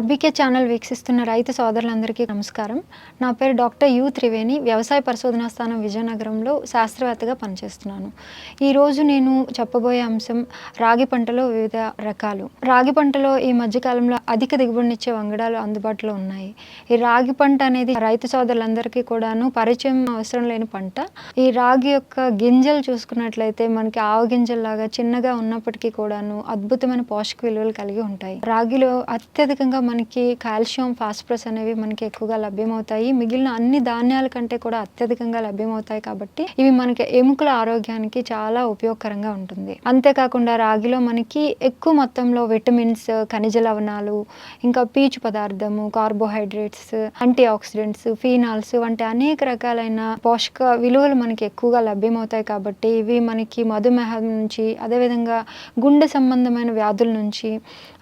RBK channel వీక్షిస్తున్న రైతు సోదరులందరికీ నమస్కారం. నా పేరు డాక్టర్ యు త్రివేణి వ్యవసాయ పరిశోధనా స్థానం విజయనగరంలో శాస్త్రవేత్తగా పనిచేస్తున్నాను. ఈరోజు నేను చెప్పబోయే అంశం రాగి పంటలో వివిధ రకాలు. రాగి పంటలో ఈ మధ్యకాలంలో అధిక దిగుబడినిచ్చే వంగడాలు అందుబాటులో ఉన్నాయి. ఈ రాగి పంట అనేది రైతు సోదరులందరికీ కూడాను పరిచయం అవసరం లేని పంట. ఈ రాగి యొక్క గింజలు చూసుకున్నట్లయితే మనకి ఆవు గింజల్లాగా చిన్నగా ఉన్నప్పటికీ కూడాను అద్భుతమైన పోషక విలువలు కలిగి ఉంటాయి. రాగిలో అత్యధికంగా మనకి కాల్షియం ఫాస్ఫరస్ అనేవి మనకి ఎక్కువగా లభ్యమవుతాయి. మిగిలిన అన్ని ధాన్యాల కంటే కూడా అత్యధికంగా లభ్యమవుతాయి కాబట్టి ఇవి మనకి ఎముకల ఆరోగ్యానికి చాలా ఉపయోగకరంగా ఉంటుంది. అంతేకాకుండా రాగిలో మనకి ఎక్కువ మొత్తంలో విటమిన్స్ ఖనిజ లవణాలు ఇంకా పీచు పదార్థము కార్బోహైడ్రేట్స్ యాంటీ ఆక్సిడెంట్స్ ఫీనాల్స్ వంటి అనేక రకాలైన పోషక విలువలు మనకి ఎక్కువగా లభ్యమవుతాయి కాబట్టి ఇవి మనకి మధుమేహం నుంచి అదేవిధంగా గుండె సంబంధమైన వ్యాధుల నుంచి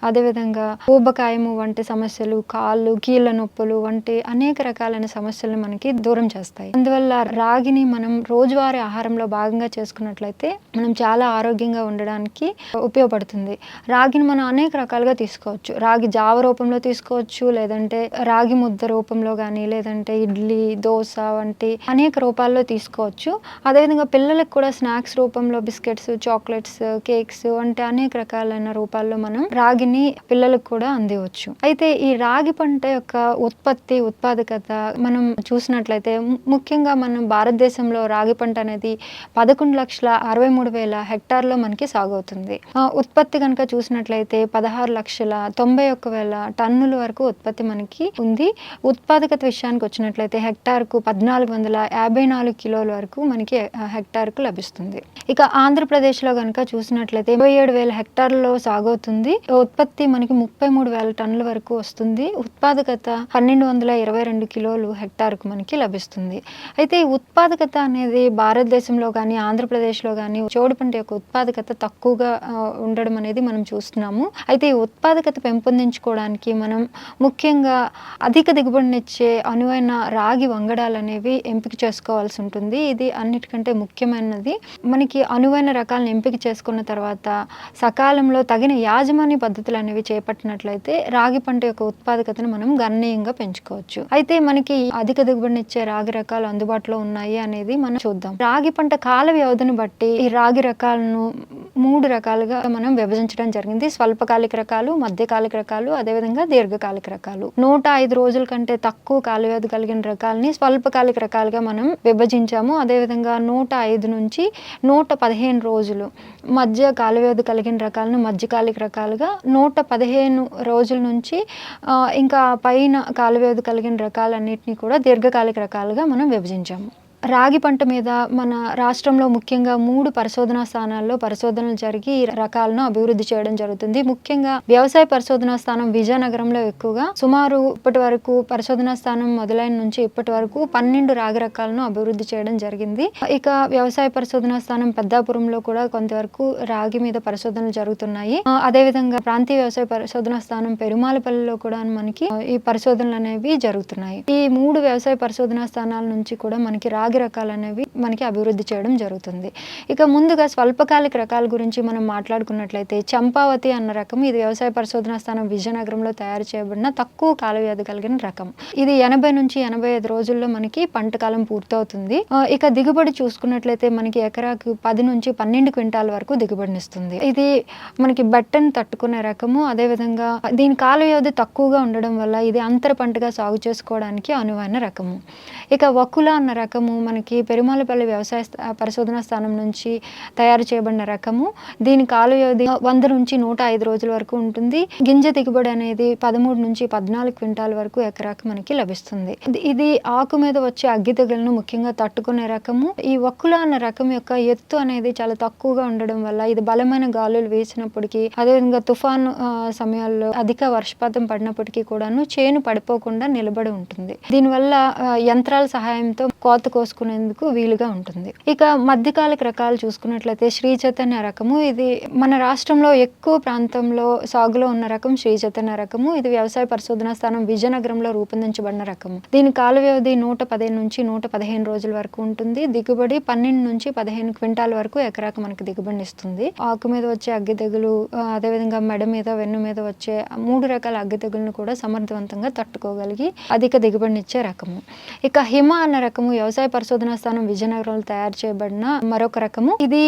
అదేవిధంగా ఊబకాయము వంటి సమస్యలు కాళ్ళు కీళ్ళ నొప్పులు వంటి అనేక రకాలైన సమస్యలను మనకి దూరం చేస్తాయి. అందువల్ల రాగిని మనం రోజువారీ ఆహారంలో భాగంగా చేసుకున్నట్లయితే మనం చాలా ఆరోగ్యంగా ఉండడానికి ఉపయోగపడుతుంది. రాగిని మనం అనేక రకాలుగా తీసుకోవచ్చు. రాగి జావ రూపంలో తీసుకోవచ్చు లేదంటే రాగి ముద్ద రూపంలో కానీ లేదంటే ఇడ్లీ దోశ వంటి అనేక రూపాల్లో తీసుకోవచ్చు. అదేవిధంగా పిల్లలకు కూడా స్నాక్స్ రూపంలో బిస్కెట్స్ చాక్లెట్స్ కేక్స్ వంటి అనేక రకాలైన రూపాల్లో మనం రాగిని పిల్లలకు కూడా అందివచ్చు. అయితే ఈ రాగి పంట యొక్క ఉత్పత్తి ఉత్పాదకత మనం చూసినట్లయితే ముఖ్యంగా మనం భారతదేశంలో రాగి పంట అనేది పదకొండు లక్షల అరవై మూడు వేల హెక్టార్లో మనకి సాగవుతుంది. ఆ, ఉత్పత్తి కనుక చూసినట్లయితే పదహారు లక్షల తొంభై ఒక్క వేల టన్నుల వరకు ఉత్పత్తి మనకి ఉంది. ఉత్పాదకత విషయానికి వచ్చినట్లయితే హెక్టార్కు పద్నాలుగు వందల యాభై నాలుగు కిలోల వరకు మనకి హెక్టార్కు లభిస్తుంది. ఇక ఆంధ్రప్రదేశ్లో కనుక చూసినట్లయితే ఇరవై ఏడు వేల హెక్టార్లలో సాగవుతుంది. ఉత్పత్తి మనకి ముప్పై మూడు వేల టన్నుల వరకు వస్తుంది. ఉత్పాదకత పన్నెండు వందల ఇరవై రెండు కిలోలు హెక్టార్కు మనకి లభిస్తుంది. అయితే ఈ ఉత్పాదకత అనేది భారతదేశంలో కానీ ఆంధ్రప్రదేశ్లో కానీ చోడు పంట యొక్క ఉత్పాదకత తక్కువగా ఉండడం అనేది మనం చూస్తున్నాము. అయితే ఈ ఉత్పాదకత పెంపొందించుకోవడానికి మనం ముఖ్యంగా అధిక దిగుబడినిచ్చే అనువైన రాగి వంగడాలు అనేవి ఎంపిక చేసుకోవాల్సి ఉంటుంది. ఇది అన్నిటికంటే ముఖ్యమైనది. మనకి అనువైన రకాలను ఎంపిక చేసుకున్న తర్వాత సకాలంలో తగిన యాజమాన్య పద్ధతులు అనేవి చేపట్టినట్లయితే రాగి రాగి పంట యొక్క ఉత్పాదకతను మనం గణనీయంగా పెంచుకోవచ్చు. అయితే మనకి అధిక దిగుబడినిచ్చే రాగి రకాలు అందుబాటులో ఉన్నాయి అనేది మనం చూద్దాం. రాగి పంట కాల వ్యవధిని బట్టి ఈ రాగి రకాలను మూడు రకాలుగా మనం విభజించడం జరిగింది. స్వల్పకాలిక రకాలు మధ్యకాలిక రకాలు అదేవిధంగా దీర్ఘకాలిక రకాలు. నూట ఐదు రోజుల కంటే తక్కువ కాల వ్యవధి కలిగిన రకాలని స్వల్పకాలిక రకాలుగా మనం విభజించాము. అదేవిధంగా నూట ఐదు నుంచి నూట పదిహేను రోజులు మధ్య కాల వ్యవధి కలిగిన రకాలను మధ్యకాలిక రకాలుగా నూట పదిహేను రోజుల నుంచి నుంచి ఇంకా పైన కాలువ్యాధి కలిగిన రకాలన్నింటినీ కూడా దీర్ఘకాలిక రకాలుగా మనం విభజించాము. రాగి పంట మీద మన రాష్ట్రంలో ముఖ్యంగా మూడు పరిశోధనా స్థానాల్లో పరిశోధనలు జరిగి ఈ రకాలను అభివృద్ధి చేయడం జరుగుతుంది. ముఖ్యంగా వ్యవసాయ పరిశోధనా స్థానం విజయనగరంలో ఎక్కువగా సుమారు ఇప్పటి వరకు పరిశోధనా స్థానం మొదలైన నుంచి ఇప్పటి వరకు పన్నెండు రాగి రకాలను అభివృద్ధి చేయడం జరిగింది. ఇక వ్యవసాయ పరిశోధనా స్థానం పెద్దాపురంలో కూడా కొంతవరకు రాగి మీద పరిశోధనలు జరుగుతున్నాయి. అదేవిధంగా ప్రాంతీయ వ్యవసాయ పరిశోధనా స్థానం పెరుమాలపల్లిలో కూడా మనకి ఈ పరిశోధనలు అనేవి జరుగుతున్నాయి. ఈ మూడు వ్యవసాయ పరిశోధనా స్థానాల నుంచి కూడా మనకి రాగి రకాలు అనేవి మనకి అభివృద్ధి చేయడం జరుగుతుంది. ఇక ముందుగా స్వల్పకాలిక రకాల గురించి మనం మాట్లాడుకున్నట్లయితే చంపావతి అన్న రకం ఇది వ్యవసాయ పరిశోధన స్థానం విజయనగరంలో తయారు చేయబడిన తక్కువ కాల వ్యవధి కలిగిన రకం. ఇది ఎనభై నుంచి ఎనభై ఐదు రోజుల్లో మనకి పంట కాలం పూర్తవుతుంది. ఇక దిగుబడి చూసుకున్నట్లయితే మనకి ఎకరాకు పది నుంచి పన్నెండు క్వింటాల వరకు దిగుబడినిస్తుంది. ఇది మనకి బట్టను తట్టుకునే రకము అదేవిధంగా దీని కాల వ్యవధి తక్కువగా ఉండడం వల్ల ఇది అంతర పంటగా సాగు చేసుకోవడానికి అనువైన రకము. ఇక వకుల అన్న రకము మనకి పెరుమాలపల్లి వ్యవసాయ స్థ- స్థానం నుంచి తయారు చేయబడిన రకము. దీని కాల వ్యవధి వంద నుంచి నూట ఐదు రోజుల వరకు ఉంటుంది. గింజ దిగుబడి అనేది పదమూడు నుంచి పద్నాలుగు క్వింటాల వరకు ఎకరాకు మనకి లభిస్తుంది. ఇది- ఆకు మీద వచ్చే అగ్గి తెగులను ముఖ్యంగా తట్టుకునే రకము. ఈ వక్కుల అన్న రకం యొక్క ఎత్తు అనేది చాలా తక్కువగా ఉండడం వల్ల ఇది బలమైన గాలులు వేసినప్పటికీ అదేవిధంగా తుఫాను సమయాల్లో అధిక వర్షపాతం పడినప్పటికీ కూడాను చేను పడిపోకుండా నిలబడి ఉంటుంది. దీనివల్ల యంత్రాల సహాయంతో కోత కోసుకునేందుకు వీలుగా ఉంటుంది. ఇక మధ్యకాలిక రకాలు చూసుకున్నట్లయితే శ్రీ చైతన్య రకము ఇది మన రాష్ట్రంలో ఎక్కువ ప్రాంతంలో సాగులో ఉన్న రకం శ్రీ చైతన్య రకము. ఇది వ్యవసాయ పరిశోధనా స్థానం విజయనగరంలో రూపొందించబడిన రకము. దీని కాల వ్యవధి నూట పదిహేను నుంచి నూట పదిహేను రోజుల వరకు ఉంటుంది. దిగుబడి పన్నెండు నుంచి పదిహేను క్వింటాల వరకు ఎకరాకు మనకి దిగుబడిని ఇస్తుంది. ఆకు మీద వచ్చే అగ్గి తెగులు అదేవిధంగా మెడ మీద వెన్ను మీద వచ్చే మూడు రకాల అగ్గి తెగులను కూడా సమర్థవంతంగా తట్టుకోగలిగి అధిక దిగుబడినిచ్చే రకము. ఇక హిమ అన్న రకము వ్యవసాయ పరిశోధనా స్థానం విజయనగరంలో తయారు చేయబడిన మరొక రకము. ఇది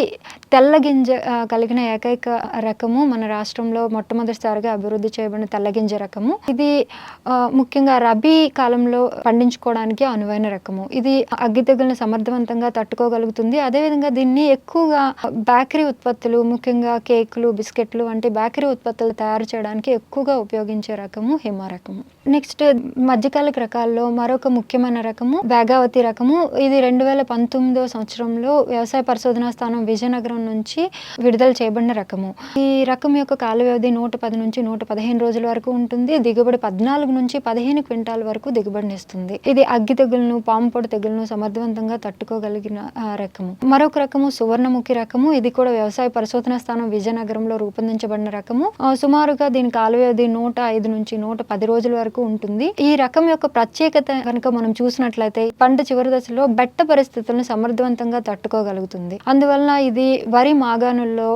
తెల్ల గింజ కలిగిన ఏకైక రకము. మన రాష్ట్రంలో మొట్టమొదటిసారిగా అభివృద్ధి చేయబడిన తెల్ల గింజ రకము. ఇది ముఖ్యంగా రబీ కాలంలో పండించుకోవడానికి అనువైన రకము. ఇది అగ్గి తెగులను సమర్థవంతంగా తట్టుకోగలుగుతుంది. అదేవిధంగా దీన్ని ఎక్కువగా బేకరీ ఉత్పత్తులు ముఖ్యంగా కేకులు బిస్కెట్లు వంటి బేకరీ ఉత్పత్తులు తయారు చేయడానికి ఎక్కువగా ఉపయోగించే రకము హిమ రకము నెక్స్ట్ మధ్యకాలిక రకాల్లో మరొక ముఖ్యమైన రకము వేగావతి రకము. ఇది రెండు వేల పంతొమ్మిదవ సంవత్సరంలో వ్యవసాయ పరిశోధనా స్థానం విజయనగరం నుంచి విడుదల చేయబడిన రకము. ఈ రకం యొక్క కాల వ్యవధి నూట పది నుంచి నూట పదిహేను రోజుల వరకు ఉంటుంది. దిగుబడి పద్నాలుగు నుంచి పదిహేను క్వింటాల వరకు దిగుబడిని ఇస్తుంది ఇది అగ్గి తెగులను పాము పొడి తెగులను సమర్థవంతంగా తట్టుకోగలిగిన రకము. మరొక రకము సువర్ణముఖి రకము. ఇది కూడా వ్యవసాయ పరిశోధనా స్థానం విజయనగరంలో రూపొందించబడిన రకము. సుమారుగా దీని కాల వ్యవధి నూట ఐదు నుంచి నూట పది రోజుల వరకు ఉంటుంది. ఈ రకం యొక్క ప్రత్యేకత కనుక మనం చూసినట్లయితే పంట చివరి దశలో బెట్ట పరిస్థితులను సమర్థవంతంగా తట్టుకోగలుగుతుంది. అందువలన ఇది వరి మాగాణుల్లో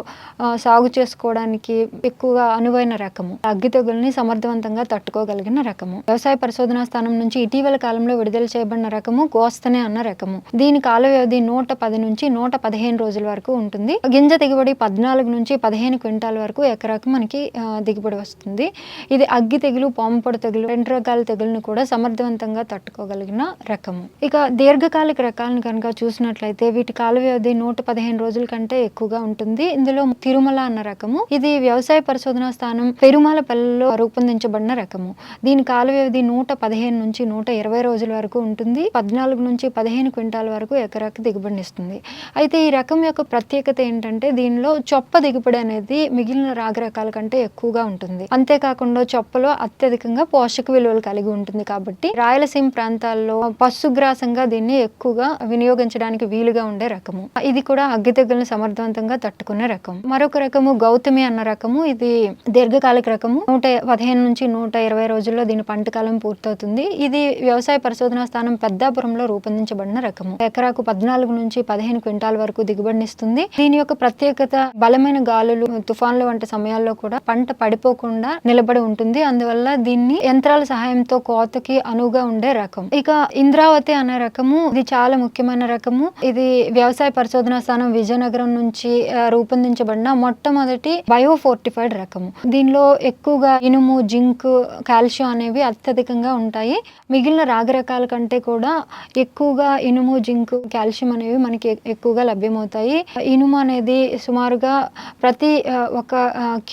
సాగు చేసుకోవడానికి ఎక్కువగా అనువైన రకము. అగ్గి తెగుల్ని సమర్థవంతంగా తట్టుకోగలిగిన రకము. వ్యవసాయ పరిశోధనా స్థానం నుంచి ఇటీవల కాలంలో విడుదల చేయబడిన రకము గోస్తనే అన్న రకము. దీని కాల వ్యవధి నూట పది నుంచి నూట పదిహేను రోజుల వరకు ఉంటుంది. గింజ దిగుబడి పద్నాలుగు నుంచి పదిహేను క్వింటాల వరకు ఎకరాకు మనకి దిగుబడి వస్తుంది. ఇది అగ్గి తెగులు పాంపొడి తెగులు రెండు రకాల తెగులను కూడా సమర్థవంతంగా తట్టుకోగలిగిన రకము. ఇక దీర్ఘకాలిక రకాలను కనుక చూసినట్లయితే వీటి కాల వ్యవధి నూట పదిహేను రోజుల కంటే ఎక్కువగా ఉంటుంది. ఇందులో తిరుమల అన్న రకము ఇది వ్యవసాయ పరిశోధనా స్థానం పెరుమాలపల్లిలో రూపొందించబడిన రకము. దీని కాల వ్యవధి నూట పదిహేను నుంచి నూట ఇరవై రోజుల వరకు ఉంటుంది. పద్నాలుగు నుంచి పదిహేను క్వింటాల వరకు ఎకరాకి దిగుబడినిస్తుంది అయితే ఈ రకం యొక్క ప్రత్యేకత ఏంటంటే దీనిలో చొప్ప దిగుబడి అనేది మిగిలిన రాగ రకాల కంటే ఎక్కువగా ఉంటుంది. అంతేకాకుండా చొప్పలో అత్యధికంగా పోషక విలువలు కలిగి ఉంటుంది కాబట్టి రాయలసీమ ప్రాంతాల్లో పశుగ్రాసంగా దీన్ని ఎక్కువగా వినియోగించడానికి వీలుగా ఉండే రకము. ఇది కూడా అగ్గి తెగులను సమర్థవంతంగా తట్టుకునే రకం. మరొక రకము గౌతమి అన్న రకము. ఇది దీర్ఘకాలిక రకము. నూట పదిహేను నుంచి నూట ఇరవై రోజుల్లో దీని పంట కాలం పూర్తవుతుంది. ఇది వ్యవసాయ పరిశోధనా స్థానం పెద్దాపురంలో రూపొందించబడిన రకము. ఎకరాకు పద్నాలుగు నుంచి పదిహేను క్వింటాల వరకు దిగుబడినిస్తుంది. దీని యొక్క ప్రత్యేకత బలమైన గాలులు తుఫాన్లు వంటి సమయాల్లో కూడా పంట పడిపోకుండా నిలబడి ఉంటుంది. అందువల్ల దీన్ని యంత్రాల సహాయంతో కోతకి అనువుగా ఉండే రకం. ఇక ఇంద్రావతి అనే రకం రకము ఇది చాలా ముఖ్యమైన రకము. ఇది వ్యవసాయ పరిశోధనా స్థానం విజయనగరం నుంచి రూపొందించబడిన మొట్టమొదటి బయో ఫోర్టిఫైడ్ రకము. దీనిలో ఎక్కువగా ఇనుము జింక్ కాల్షియం అనేవి అత్యధికంగా ఉంటాయి. మిగిలిన రాగి రకాల కంటే కూడా ఎక్కువగా ఇనుము జింక్ కాల్షియం అనేవి మనకి ఎక్కువగా లభ్యమవుతాయి. ఇనుము అనేది సుమారుగా ప్రతి ఒక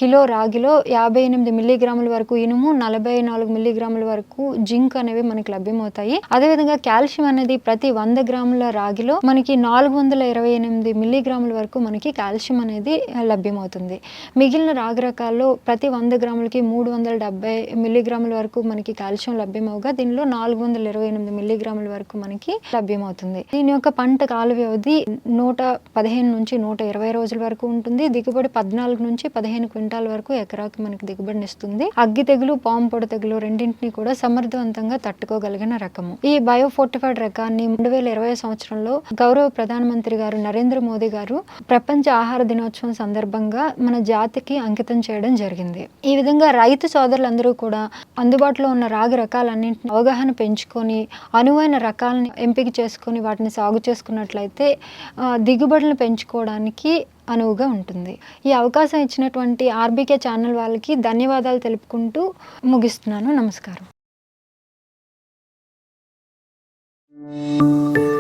కిలో రాగిలో యాభై ఎనిమిది మిల్లీగ్రాముల వరకు ఇనుము నలభై నాలుగు మిల్లీగ్రాముల వరకు జింక్ అనేవి మనకి లభ్యమవుతాయి. అదేవిధంగా కాల్షియం అనేది ప్రతి వంద గ్రాముల రాగిలో మనకి నాలుగు వందల ఇరవై ఎనిమిది మిల్లీగ్రాముల వరకు మనకి కాల్షియం అనేది లభ్యమవుతుంది. మిగిలిన రాగి రకాల్లో ప్రతి వంద గ్రాములకి మూడు వందల డెబ్బై మిల్లీగ్రాముల వరకు మనకి కాల్షియం లభ్యమవుగా దీనిలో నాలుగు వందల ఇరవై ఎనిమిది మిల్లీగ్రాముల వరకు మనకి లభ్యమవుతుంది. దీని యొక్క పంట కాల వ్యవధి నూట పదిహేను నుంచి నూట ఇరవై రోజుల వరకు ఉంటుంది. దిగుబడి పద్నాలుగు నుంచి పదిహేను క్వింటాల వరకు ఎకరాకి మనకి దిగుబడిని ఇస్తుంది అగ్గి తెగులు పాము పొడ తెగులు రెండింటిని కూడా సమర్థవంతంగా తట్టుకోగలిగిన రకము. ఈ బయో పథకాన్ని రెండు వేల ఇరవై సంవత్సరంలో గౌరవ ప్రధానమంత్రి గారు నరేంద్ర మోదీ గారు ప్రపంచ ఆహార దినోత్సవం సందర్భంగా మన జాతికి అంకితం చేయడం జరిగింది. ఈ విధంగా రైతు సోదరులందరూ కూడా అందుబాటులో ఉన్న రాగి రకాలన్నింటిని అవగాహన పెంచుకొని అనువైన రకాలను ఎంపిక చేసుకొని వాటిని సాగు చేసుకున్నట్లయితే దిగుబడులను పెంచుకోవడానికి అనువుగా ఉంటుంది. ఈ అవకాశం ఇచ్చినటువంటి ఆర్బీకే ఛానల్ వాళ్ళకి ధన్యవాదాలు తెలుపుకుంటూ ముగిస్తున్నాను. నమస్కారం. Música